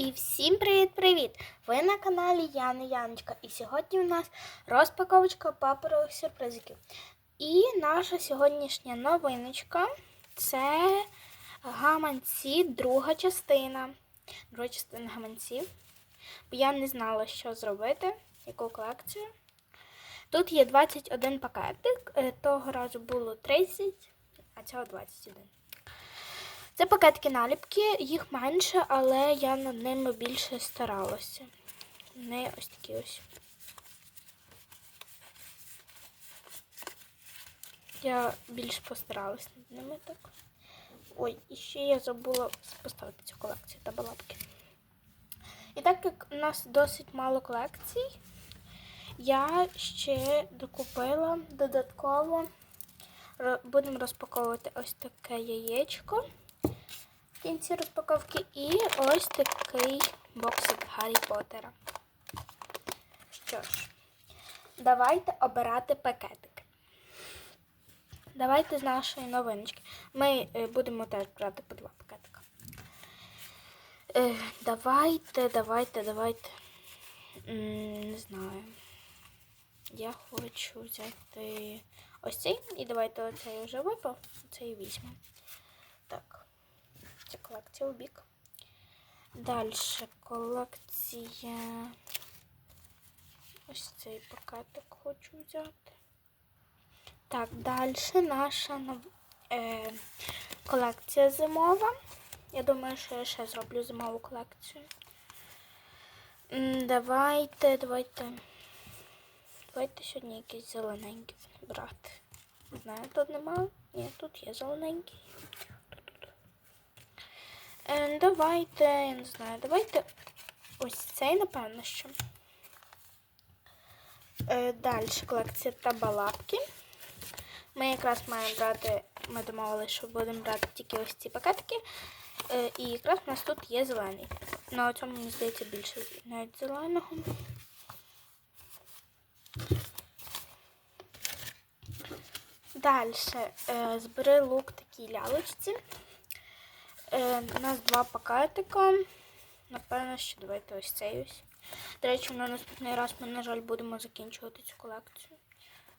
І всім привіт-привіт! Ви на каналі Яна Яночка. І сьогодні у нас розпаковочка паперових сюрпризиків. І наша сьогоднішня новиночка це гаманці, друга частина. Друга частина гаманців. Бо я не знала, що зробити, яку колекцію. Тут є 21 пакетик. Е, Того разу було 30, а цього 21. Це пакетки наліпки, їх менше, але я над ними більше старалася. Вони ось такі ось. Я більше постаралась над ними так. Ой, і ще я забула поставити цю колекцію та балапки. І так як у нас досить мало колекцій, я ще докупила додатково. Будемо розпаковувати ось таке яєчко кінці розпаковки і ось такий боксик Гаррі Поттера. Що ж, давайте обирати пакетики. Давайте з нашої новиночки. Ми е, будемо теж брати по два пакетика. Е, давайте, давайте, давайте. Не знаю. Я хочу взяти ось цей. І давайте оцей вже випав. Цей візьмемо. Колекція у бік. Далі колекція. Ось цей пакетик хочу взяти. Так, далі наша е, колекція зимова. Я думаю, що я ще зроблю зимову колекцію. Давайте, давайте. Давайте сьогодні якийсь зелененький брати. Не знаю, тут немає. Ні, тут є зелененький. Е, давайте, я не знаю, давайте ось цей, напевно, що. Е, далі колекція табалапки. Ми якраз маємо брати, ми домовилися, що будемо брати тільки ось ці пакетики. Е, і якраз у нас тут є зелений. На цьому, мені здається, більше навіть зеленого. Далі збери лук такій лялочці. Е, у нас два пакетика. Напевно, що давайте ось цей ось. До речі, на наступний раз ми, на жаль, будемо закінчувати цю колекцію.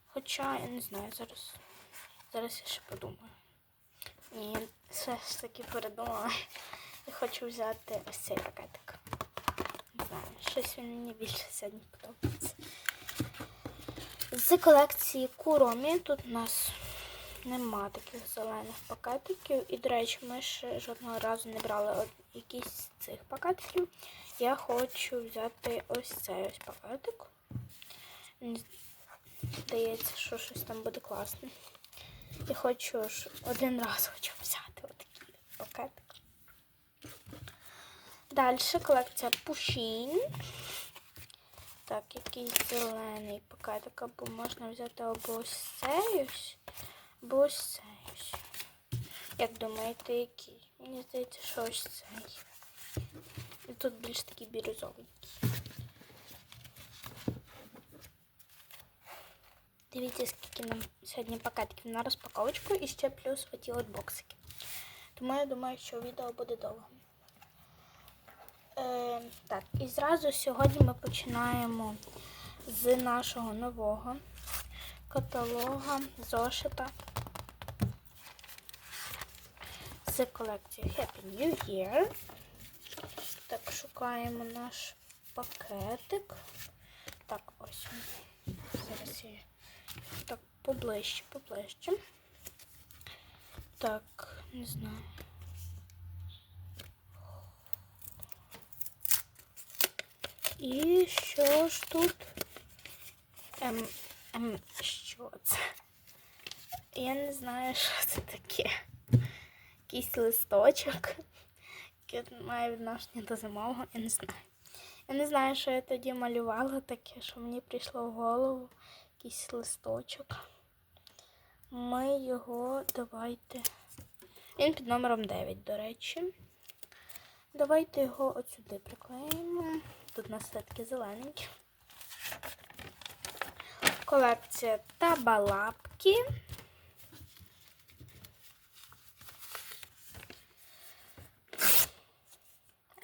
Хоча, я не знаю, зараз. Зараз я ще подумаю. Ні, все ж таки передумала. Я хочу взяти ось цей пакетик. Не знаю, щось він мені більше сьогодні подобається. З колекції Куромі тут у нас нема таких зелених пакетиків. І, до речі, ми ще жодного разу не брали якісь з цих пакетиків. Я хочу взяти ось цей ось пакетик. Здається, що щось там буде класне. Я хочу один раз хочу взяти отакий пакетик. Далі колекція Пушін. Так, якийсь зелений пакетик, або можна взяти або ось цей ось, ось цей. Як думаєте, який? Мені здається, що ось цей. І тут більш такий бірюзовий. Дивіться, скільки нам сьогодні пакетиків на розпаковочку і ще плюс оті от боксики. Тому я думаю, що відео буде довго. Е, так, і зразу сьогодні ми починаємо з нашого нового каталога зошита з колекції Happy New Year. Так, шукаємо наш пакетик. Так, ось. Зараз я так поближче, поближче. Так, не знаю. І що ж тут? Ем, ем, що? Я не знаю, що це таке. Якийсь листочок, який має відношення до зимового, я не знаю. Я не знаю, що я тоді малювала таке, що мені прийшло в голову якийсь листочок. Ми його давайте. Він під номером 9, до речі. Давайте його от сюди приклеїмо. Тут у нас все-таки зелененький. Колекція табалапки.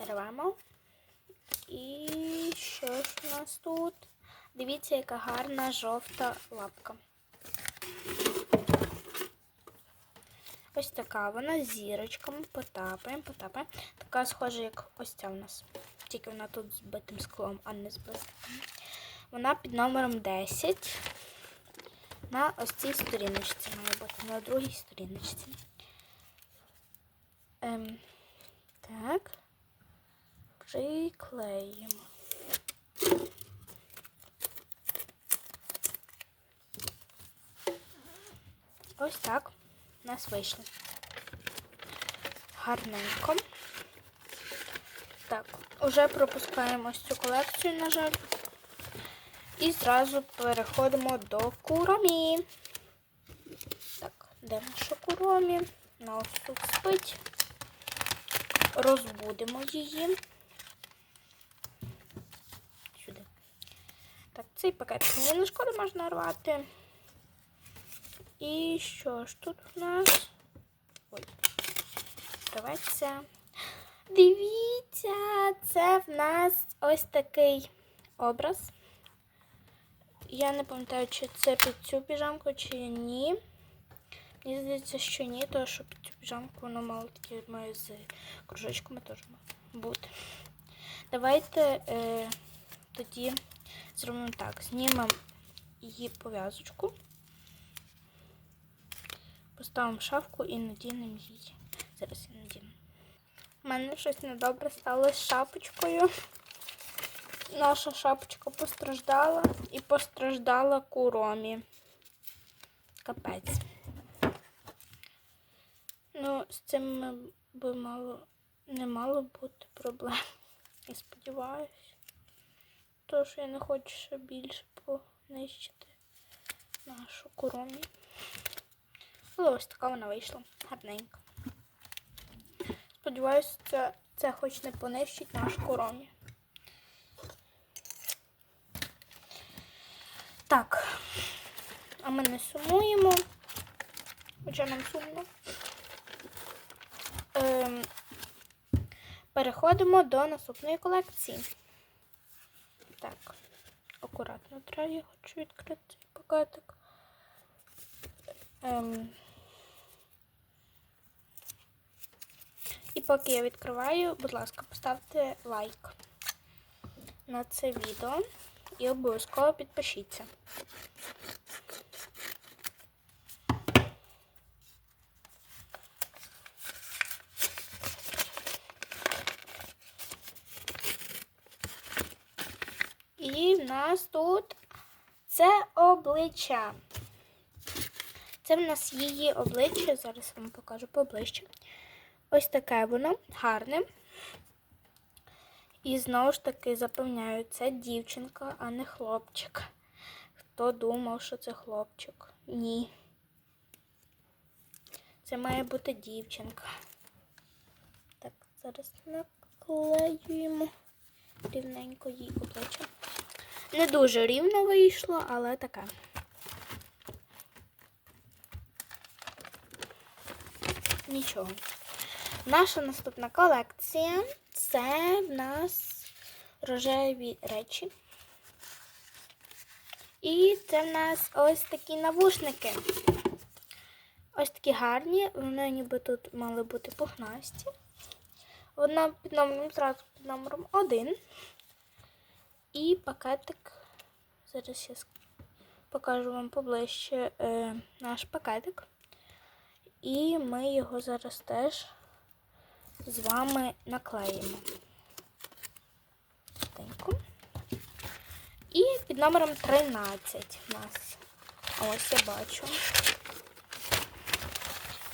Рвемо. І що ж у нас тут? Дивіться, яка гарна жовта лапка. Ось така вона з зірочками. Потапаємо, потапаємо. Така схожа, як ось ця у нас. Тільки вона тут з битим склом, а не з блиском. Вона під номером 10. На ось цій сторіночці має бути, на другій сторіночці. Ем, так. Приклеїмо. Ось так у нас вийшло. Гарненько. Так, уже пропускаємо ось цю колекцію, на жаль. І зразу переходимо до куромі. Так, де наша куромі? На ось тут спить. Розбудемо її. Сюди. Так, цей пакет мені не шкода можна рвати. І що ж тут у нас? Ой, Давайте. Дивіться, це в нас ось такий образ. Я не пам'ятаю, чи це під цю піжамку, чи ні. Мені здається, що ні, тому що під цю піжамку воно мало такі має з кружочками теж бути. Давайте е, тоді зробимо так. Знімемо її пов'язочку. Поставимо в шафку і надінемо її. Зараз я надіну. У мене щось недобре стало з шапочкою. Наша шапочка постраждала і постраждала куромі. Капець. Ну, з цим би мало не мало бути проблем. Я сподіваюся. Тож я не хочу ще більше понищити нашу куромі. Але ось така вона вийшла. Гарненька. Сподіваюся, це, це хоч не понищить наш коромі. Так, а ми не сумуємо. Хоча нам сумно. Ем, переходимо до наступної колекції. Так, акуратно треба я хочу відкрити цей пакетик. Ем, І поки я відкриваю, будь ласка, поставте лайк на це відео і обов'язково підпишіться. І в нас тут це обличчя. Це в нас її обличчя. Зараз вам покажу поближче. Ось таке воно гарне. І знову ж таки запевняю, це дівчинка, а не хлопчик. Хто думав, що це хлопчик? Ні. Це має бути дівчинка. Так, зараз наклеюємо рівненько їй обличчя. Не дуже рівно вийшло, але таке. Нічого. Наша наступна колекція це в нас рожеві речі. І це в нас ось такі навушники. Ось такі гарні, вони ніби тут мали бути пухнасті. Вона під номером, зразу під номером 1. І пакетик. Зараз я покажу вам поближче е, наш пакетик. І ми його зараз теж з вами наклеїмо. І під номером 13 у нас. Ось я бачу.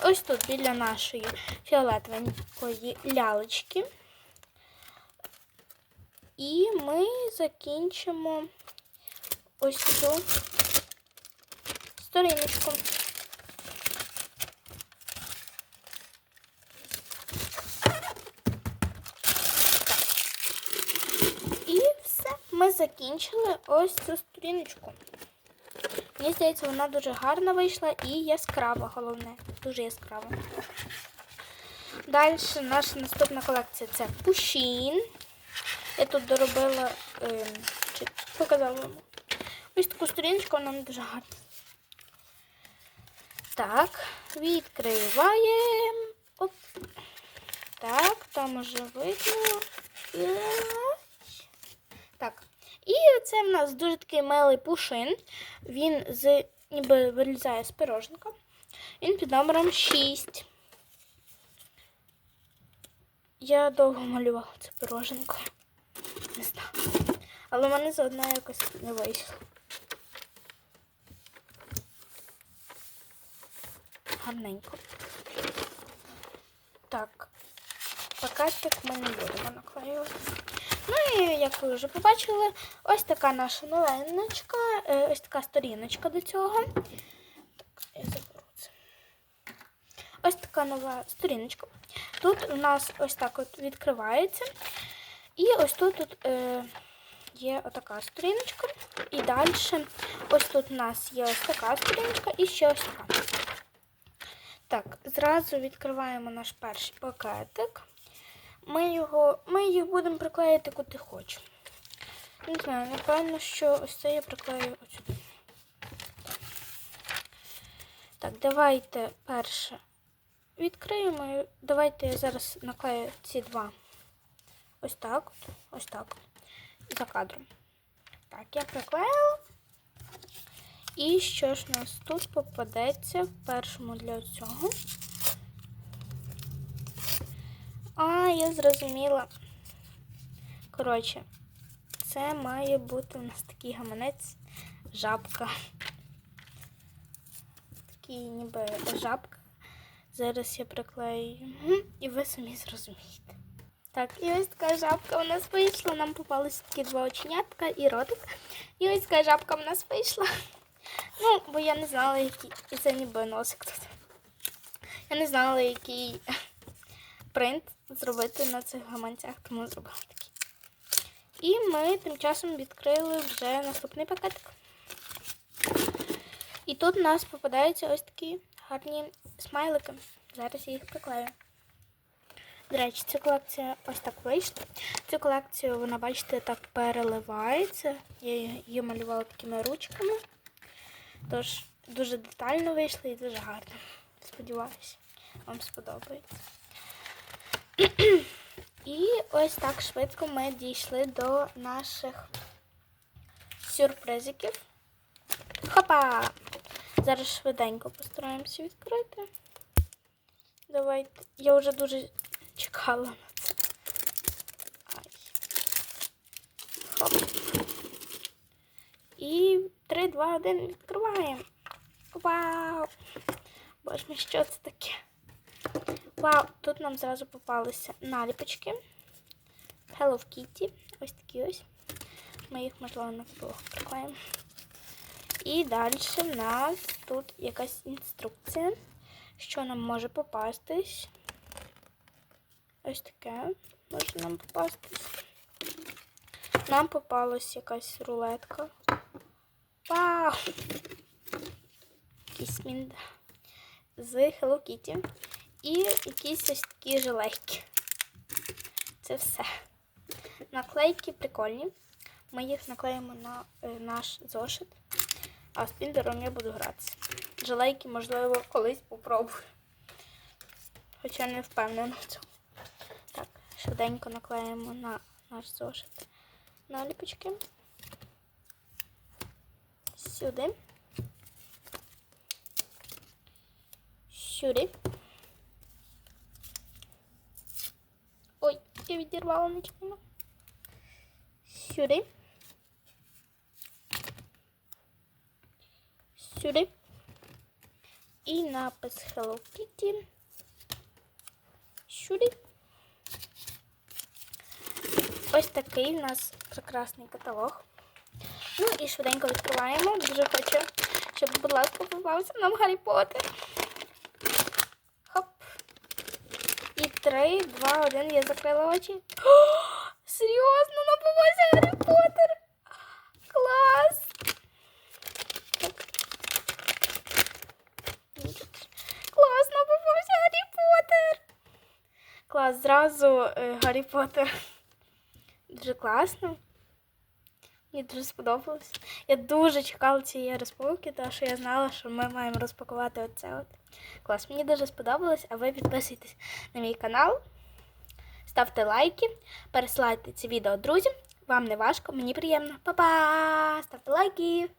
Ось тут біля нашої фіолетовенької лялечки. І ми закінчимо ось цю сторіночку. І все, ми закінчили ось цю сторіночку. Мені здається, вона дуже гарна вийшла і яскрава, головне. Дуже яскрава. Далі наша наступна колекція це Пушін. Я тут доробила, е, чи показала вам. Ось таку сторіночку, вона не дуже гарна. Так, відкриваємо. Оп. Так, там уже видно. Так. І це в нас дуже такий милий пушин. Він з ніби вилізає з пирожника. Він під номером 6. Я довго малювала це пироженко. Не знаю. Але в мене заодно якось не вийшло. Гарненько. Так, пакетик ми не будемо наклеювати. Ну і як ви вже побачили, ось така наша новиночка, е, ось така сторіночка до цього. Так, я заберу це. Ось така нова сторіночка. Тут у нас ось так от відкривається. І ось тут, тут е, є отака сторіночка. І далі ось тут у нас є ось така сторіночка і ще ось така. Так, зразу відкриваємо наш перший пакетик. Ми його, ми їх будемо приклеїти куди хочемо. Не знаю, напевно, що ось це я приклею ось сюди. Так, давайте перше відкриємо. Давайте я зараз наклею ці два. Ось так. Ось так. За кадром. Так, я приклеїла. І що ж у нас тут попадеться в першому для цього? А, я зрозуміла. Коротше, це має бути у нас такий гаманець жабка. Такий ніби жабка. Зараз я приклею і ви самі зрозумієте. Так, і ось така жабка у нас вийшла. Нам попалися такі два оченятка і ротик. І ось така жабка у нас вийшла. Ну, бо я не знала, який. І це ніби носик тут. Я не знала, який принт зробити на цих гаманцях, тому зробила такий. І ми тим часом відкрили вже наступний пакетик. І тут у нас попадаються ось такі гарні смайлики. Зараз я їх приклею. До речі, ця колекція ось так вийшла. Цю колекцію, вона, бачите, так переливається. Я її малювала такими ручками. Тож дуже детально вийшло і дуже гарно. Сподіваюся, вам сподобається. І ось так швидко ми дійшли до наших сюрпризиків. Хопа! Зараз швиденько постараємося відкрити. Давайте. Я вже дуже чекала на це. Ай. Хоп. І 3, 2, 1 відкриваємо. Вау! Боже що це таке? Вау, тут нам зразу попалися наліпочки. Hello Kitty. Ось такі ось. Ми їх, можливо, на підлогу приклеїмо. І далі в нас тут якась інструкція, що нам може попастись. Ось таке може нам попастись. Нам попалась якась рулетка. Вау! Якийсь мінда з Hello Kitty. І якісь ось такі жилейки. Це все. Наклейки прикольні. Ми їх наклеїмо на е, наш зошит, а з піндером я буду гратися. Жилейки, можливо, колись попробую. Хоча не впевнена в цьому. Так, швиденько наклеїмо на наш зошит наліпочки. Сюди. Сюди. Ой, я відірвала нечайно. Сюди. Сюди. І напис Hello Kitty. Сюди. Ось такий у нас прекрасний каталог. Ну і швиденько відкриваємо. Дуже хочу, щоб, будь ласка, попався нам Гаррі Поттер. Хоп. І три, два, один. Я закрила очі. О, серйозно, напався Гаррі Поттер. Клас. Так. Класно попався Гаррі Поттер. Клас, зразу е, Гаррі Поттер. Дуже класно. Мені дуже сподобалось. Я дуже чекала цієї розпаковки, тому що я знала, що ми маємо розпакувати оце от. Клас, мені дуже сподобалось, а ви підписуйтесь на мій канал, ставте лайки, пересилайте ці відео друзям. Вам не важко, мені приємно. Па-па! Ставте лайки!